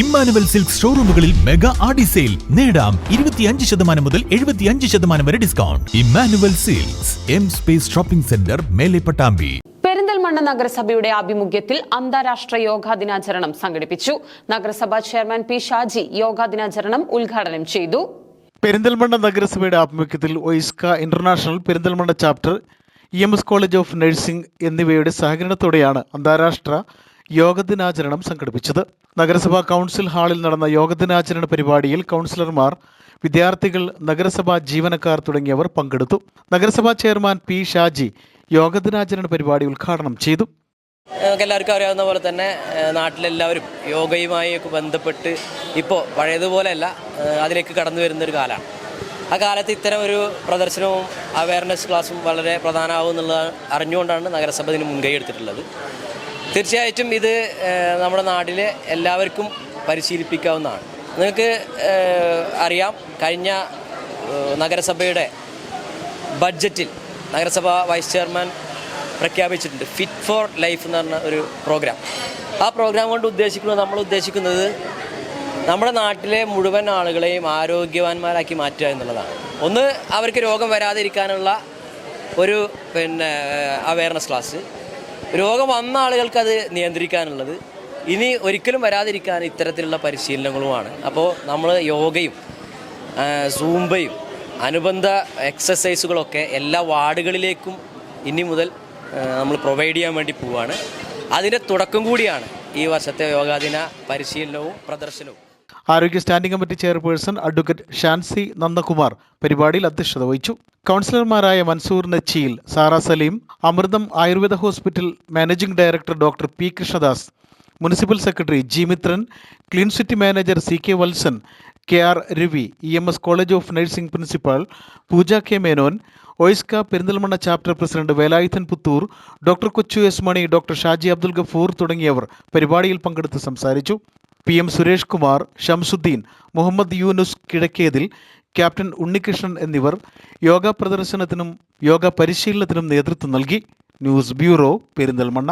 Emmanuel silk ഷോറൂമുകളിൽ mega Aadi sale. നേടാം ഇരുപത്തിയഞ്ച് ശതമാനം മുതൽ എഴുപത്തിയഞ്ച് ശതമാനം വരെ discount. Emmanuel silks M space shopping centre Mele Pattambi. Perinthalmanna നഗരസഭയുടെ ആഭിമുഖ്യത്തിൽ അന്താരാഷ്ട്ര യോഗാ ദിനാചരണം സംഘടിപ്പിച്ചു. നഗരസഭാ ചെയർമാൻ പി ഷാജി യോഗാ ദിനാചരണം ഉദ്ഘാടനം ചെയ്തു. പെരിന്തൽമണ്ണ നഗരസഭയുടെ ആഭിമുഖ്യത്തിൽ OISCA international Perinthalmanna chapter E M S college of nursing എന്നിവയുടെ സഹകരണത്തോടെയാണ് അന്താരാഷ്ട്ര യോഗ ദിനാചരണം സംഘടിപ്പിച്ചത്. നഗരസഭാ കൗൺസിൽ ഹാളിൽ നടന്ന യോഗദിനാചരണ പരിപാടിയിൽ കൗൺസിലർമാർ വിദ്യാർത്ഥികൾ നഗരസഭാ ജീവനക്കാർ തുടങ്ങിയവർ പങ്കെടുത്തു. നഗരസഭാ ചെയർമാൻ പി ഷാജി യോഗദിനാചരണ പരിപാടി ഉദ്ഘാടനം ചെയ്തു. എല്ലാവർക്കും അറിയാവുന്ന പോലെ തന്നെ നാട്ടിലെല്ലാവരും യോഗയുമായി ഒക്കെ ബന്ധപ്പെട്ട് ഇപ്പോൾ പഴയതുപോലെയല്ല അതിലേക്ക് കടന്നു വരുന്ന ഒരു കാലമാണ്. ആ കാലത്ത് ഇത്തരം ഒരു പ്രദർശനവും അവയർനെസ് ക്ലാസ്സും വളരെ പ്രധാനമാവും എന്നുള്ളത് അറിഞ്ഞുകൊണ്ടാണ് നഗരസഭ ഇതിന് മുൻകൈ എടുത്തിട്ടുള്ളത്. തീർച്ചയായിട്ടും ഇത് നമ്മുടെ നാട്ടിലെ എല്ലാവർക്കും പരിശീലിപ്പിക്കാവുന്നതാണ്. നിങ്ങൾക്ക് അറിയാം കഴിഞ്ഞ നഗരസഭയുടെ ബഡ്ജറ്റിൽ നഗരസഭ വൈസ് ചെയർമാൻ പ്രഖ്യാപിച്ചിട്ടുണ്ട് ഫിറ്റ് ഫോർ ലൈഫ് എന്ന് പറഞ്ഞ ഒരു പ്രോഗ്രാം. ആ പ്രോഗ്രാം കൊണ്ട് ഉദ്ദേശിക്കുന്നത് നമ്മൾ ഉദ്ദേശിക്കുന്നത് നമ്മുടെ നാട്ടിലെ മുഴുവൻ ആളുകളെയും ആരോഗ്യവാന്മാരാക്കി മാറ്റുക എന്നുള്ളതാണ്. ഒന്ന് അവർക്ക് രോഗം വരാതിരിക്കാനുള്ള ഒരു പിന്നെ അവയർനെസ് ക്ലാസ് രോഗം വന്ന ആളുകൾക്ക് അത് നിയന്ത്രിക്കാനുള്ളത്. ഇനി ഒരിക്കലും വരാതിരിക്കാൻ ഇത്തരത്തിലുള്ള പരിശീലനങ്ങളുമാണ്. അപ്പോൾ നമ്മൾ യോഗയും സൂംബയും അനുബന്ധ എക്സസൈസുകളൊക്കെ എല്ലാ വാർഡുകളിലേക്കും ഇനി മുതൽ നമ്മൾ പ്രൊവൈഡ് ചെയ്യാൻ വേണ്ടി പോവുകയാണ് അതിന്റെ തുടക്കം കൂടിയാണ് ഈ വർഷത്തെ യോഗാദിന പരിശീലനവും പ്രദർശനവും. ആരോഗ്യ standing committee chairperson advocate Shansi Nandakumar പരിപാടിയിൽ അധ്യക്ഷത വഹിച്ചു. കൗൺസിലർമാരായ Mansoor Nachiyil Sara Saleem Amritham Ayurveda hospital managing director doctor P Krishnadas municipal secretary G Mithran clean city manager C K Valsan K R Ravi E M S college of nursing principal Pooja K Menon OISCA Perinthalmanna chapter president Velayudhan Puthur doctor Kochu S Mani doctor Shaji Abdul Gafoor തുടങ്ങിയവർ പരിപാടിയിൽ പങ്കെടുത്ത് സംസാരിച്ചു. P M Suresh Kumar Shamsuddin Muhammad Yunus Kizhakkethil captain Unnikrishnan എന്നിവർ യോഗ പ്രദർശനത്തിനും യോഗ പരിശീലനത്തിനും നേതൃത്വം നൽകി news bureau Perinthalmanna.